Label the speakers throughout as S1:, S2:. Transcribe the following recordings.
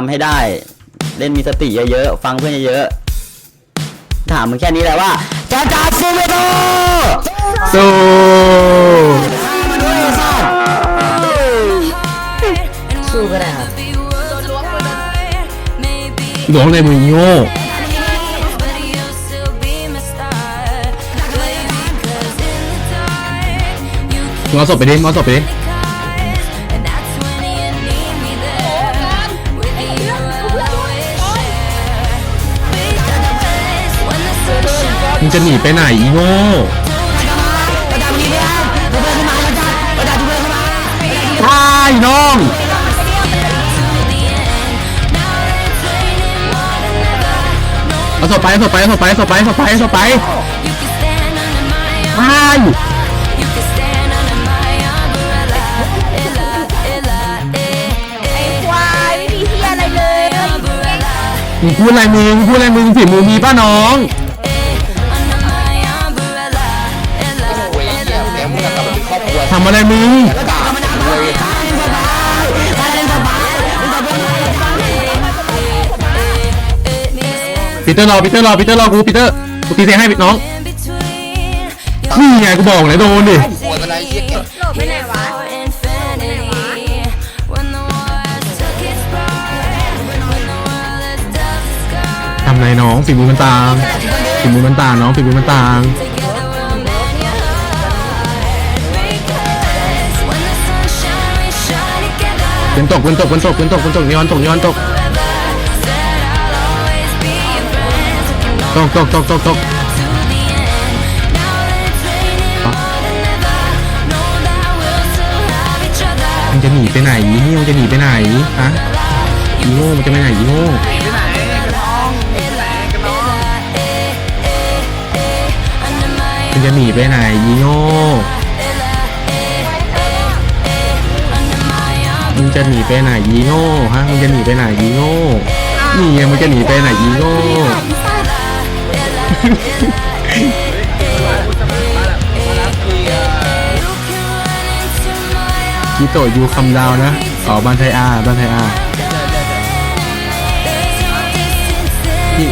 S1: ทำให้ได้ เล่นมีสติเยอะๆ ฟังเพื่อนเยอะๆ ถามมึงแค่นี้แหละว่าจะจับซูเปโต
S2: สู้
S3: สู้ก็ได้ครับ
S2: หลวงเลยมึงโง่มึงเอาศพไปดิมึงเอาศพไปดิ มึงจะหนีไปไหนอีโง่ใช่น้องเอาศพไปเอาศพไปเอาศพไปเอาศพไปเอาศพไปเอาศพไปไม่
S4: ควายไม่มีเฮียอะไรเลย
S2: มึงพูดอะไรมึงมึงพูดอะไรมึงฝีมือมีป้าน้อง ทำอะไรมึงปีเตอร์รอปีเตอร์รอปีเตอร์รอกูปีเตอร์กูตีเสียงให้น้องนี่ไงกูบอกเลยโดนดิ
S4: โหลดไปไหนวะ
S2: ทำไรน้องฝีมือมันต่างฝีมือมันต่างน้องฝีมือมันต่าง เป็นตกเป็นตกเป็นตกเป็นตกเป็นตกย้อนตกย้อนตกตกตกตกตกตกมันจะหนีไปไหนนี่มันจะหนีไปไหนฮะอีโง่มันจะไปไหนอีโง่มันจะหนีไปไหนอีโง่ มึงจะหนีไปไหนอีโง่ฮะมึงจะหนีไปไหนอีโง่นี่ไงมึงจะหนีไปไหนอีโง่กิโตะยูคำดาวนะอ๋อบ้านไทยอาบ้านไทยอาที่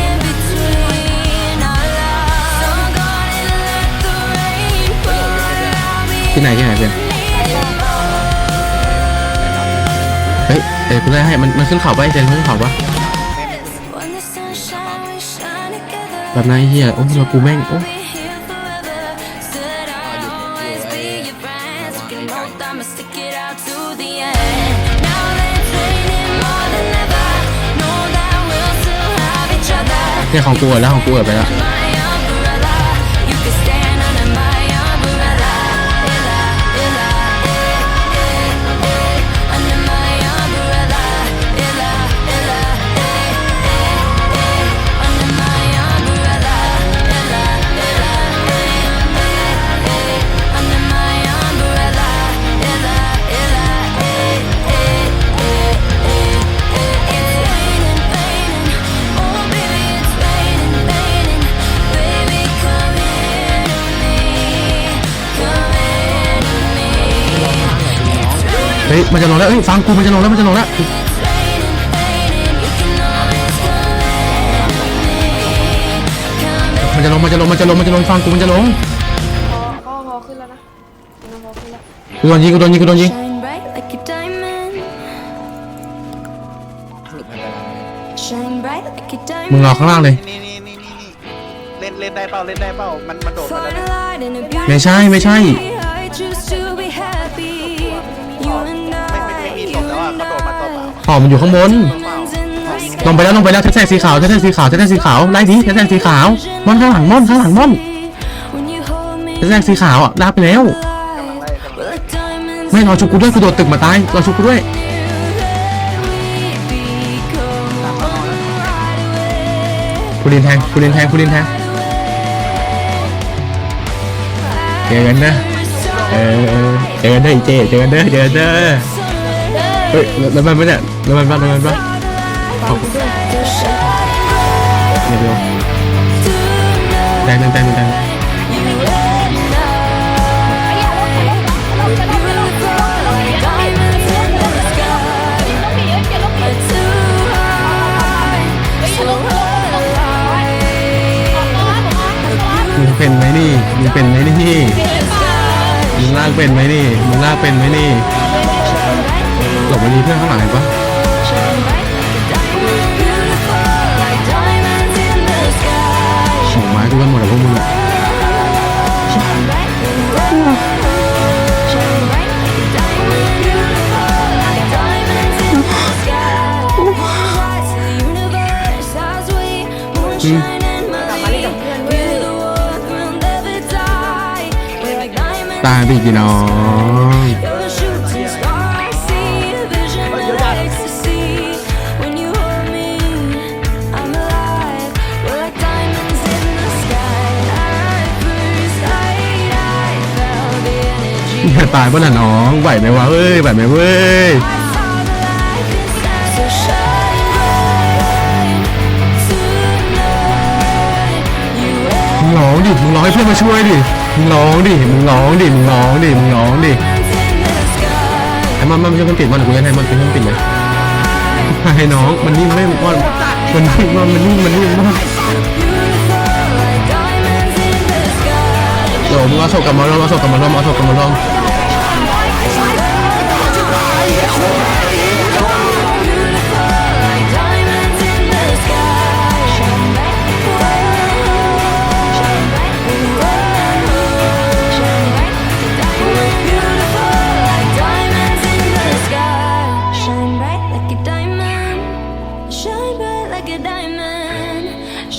S2: ที่ไหนที่ไหนเพื่อน เฮ้ยเอ้ยกูได้ให้มันมันขึ้นเขาปะไอเจนขึ้นเขาปะแบบนั้นเฮียโอ้ยเรากูแม่งโอ้เนี่ยของกูอะแล้วของกูอะไปแล้ว ฮ้ยมันจะลงแล้วเฮ้ยฟังกูมันจะลงแล้วมันจะลงแล้วมันจะลงมันจะลงมันจะลงมันจะลงฟังกูมันจะลง
S4: พอพอพอขึ้นแล้วนะพอขึ้นแล้ว
S2: กูโดนยิงกูโดนยิงกูโดนยิง
S5: Shine bright like a diamond. Shine bright like a
S2: มึง
S5: diamond.
S2: รอข้างล่างเลย
S6: นี่นี่นี่นี่นี่เล่นเล่นได้เปล่าเล่นได้เปล่ามันมันโดดมา
S5: Find
S6: แล้ว
S5: a light in a beautiful
S2: ไม่ใช่ไม่ใช่ หอมันอยู่ข้างบน ลงไปแล้วลงไปแล้วแท็กสีขาวแท็กสีขาวแท็กสีขาวไล่ดิแท็กสีขาวม่อนข้างหลังม่อนข้างหลังม่อนแท็กสีขาวอะลากไปแล้วไม่รอชุบกูด้วยกูโดดตึกมาตายรอชุบกูด้วยกูลินแทงกูลินแทงกูลินแทงเจอกันนะเออเจอกันเด้อเจเจอกันเด้อเจอกันเด้อ เฮ้ยแล้วมันปะเนี่ยแล้วมัปะแล้ามัปะเดี๋ยวดี๋ยวแดงงดงง
S5: มึง
S2: เป็นไหมนี่มึงเป็นไหมนี่มึงลากเป็นไหมนี่มึงลากเป็นไหมนี่ หลบไปดีเพื่อนข้างหลังเห็นปะ
S5: like diamonds in the sky.
S2: หมูไม้กูกันหมดแล้วพวกมึงอะ
S5: Shine bright, shine bright like a diamond. Beautiful like diamonds in the sky. Rise to the universe as we moonshine and Molly. We're the ones will never die. We're like diamonds.
S2: ตายไปกี่น้อง
S5: energy.
S2: อย่าตายป่ะน่ะน้อง ไหวไหมวะเอ้ย ไหวไหมเว้ย มึงร้องดิ มึงร้องให้เพื่อนมาช่วยดิ มึงร้องดิ มึงร้องดิ มึงร้องดิ มึงร้องดิไอ้มันมันช่วยกันปิดมันเดี๋ยวกูจะให้มันเป็นเครื่องปิดเลยให้น้อง มันนิ่มไม่มันมันนิ่มมันมันนิ่มมันนิ่มมาก
S5: Beautiful like diamonds in the sky.
S2: โหมึงเอาศพกลับมาลอมเอาศพกลับมาลอมเอาศพกลับมาลอม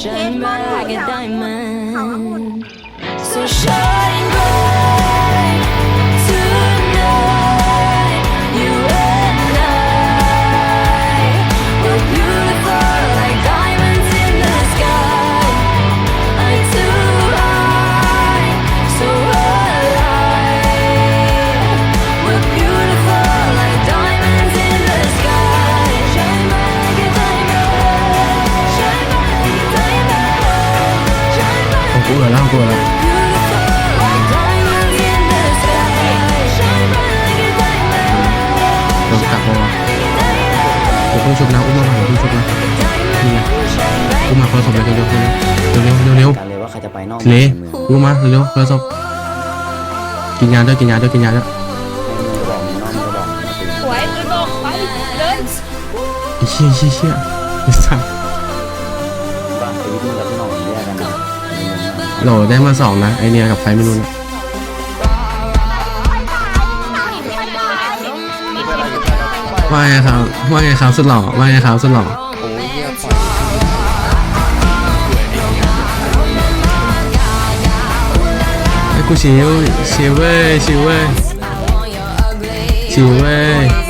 S5: Shine bright like a diamond. So shine
S2: ชุบนะอุ้มมาเดี๋ยวเพิ่งชุบนะนี่ไงอุ้มมาคนละศพเลยเร็วๆเร็วๆเร็วๆเร็ว
S1: กันเลยว่าใครจะไปนอก
S2: ๆเละ
S1: อุ้
S2: มมาเร็วๆคนละศพกินยาด้วยกินยาด้วยกินยาด้วย
S1: ในเมืองก็บอกนอกเมืองก็บอก
S4: สวยไปบอกไปเดิน
S2: ไอ้เชี่ยเชี่ยเชี่ยไอ้สัส
S1: บางทีมึงกับน้องแยกกันนะในเมืองนั้น
S2: โหลได้มาสองนะไอเนียกับใครไม่รู้นะ ว่าไงครับ ว่าไงครับสุดหล่อว่าไงครับสุดหล่อไอ้กูชิวชิวเว้ยชิวเว้ยชิวเว้ย
S6: มาป่วย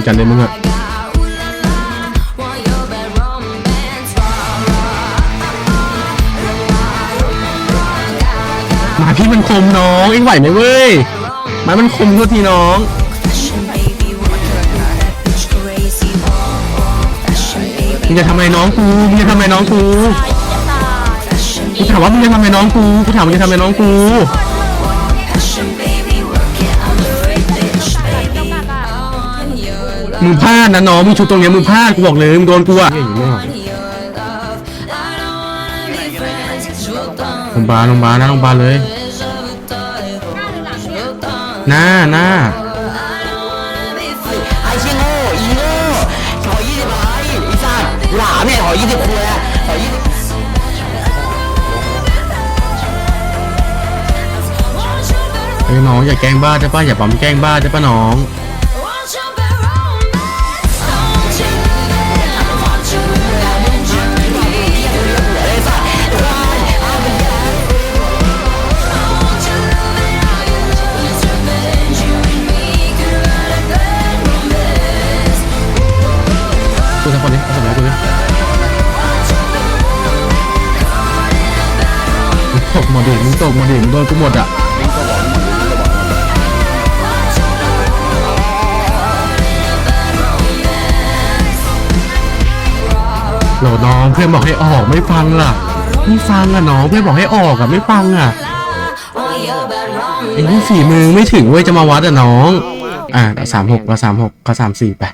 S2: โด่งจัดเลยมึงอะหมาพี่มันคมน้องเอ็งไหวไหมเว้ยหมามันคมโทษทีน้องมึงจะทำอะไรน้องกูมึงจะทำอะไรน้องกูกูถามว่ามึงจะทำอะไรน้องกูกูถามมึงจะทำอะไรน้องกู มึงพลาดนะน้องมึงชุดตรงเนี้ยมึงพลาดกูบอกเลยมึงโดนกูอะโรงพยาบาลโรงพยาบาลนะโรงพยาบาลเลย หน้าหน้า
S1: ไอ้ชี่โง่อีโง่ขอยี่สิบไอ้ไอ้สัตว์หลามเนี่ยขอยี่สิบคนเลยขอยี่สิบ
S5: Want your bad
S2: เอ้ยน้องอย่าแกล้งบ้าได้ป่ะอย่าปั๊มแกล้งบ้าได้ป่ะน้อง กูสักคนนี้เอาสมัยกูดิมึงตกมาดิมึงตกมาดิมึงโดนกูหมดอะโหลน้องเพื่อนบอกให้ออกไม่ฟังล่ะไม่ฟังอะน้องเพื่อนบอกให้ออกอะไม่ฟังอะไอ้นี่ฝีมือไม่ถึงเว้ยจะมาวัดอะน้อง อะสามหกก็สามหกก็สามสี่ไป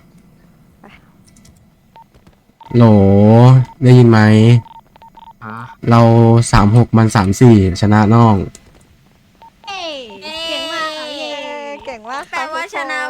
S2: โหล ได้ยินไหมเราสามหกมันสามสี่ชนะน้อง
S7: เก่งมากค่ะเย้
S4: เก่งมาก
S7: แปลว่าชนะ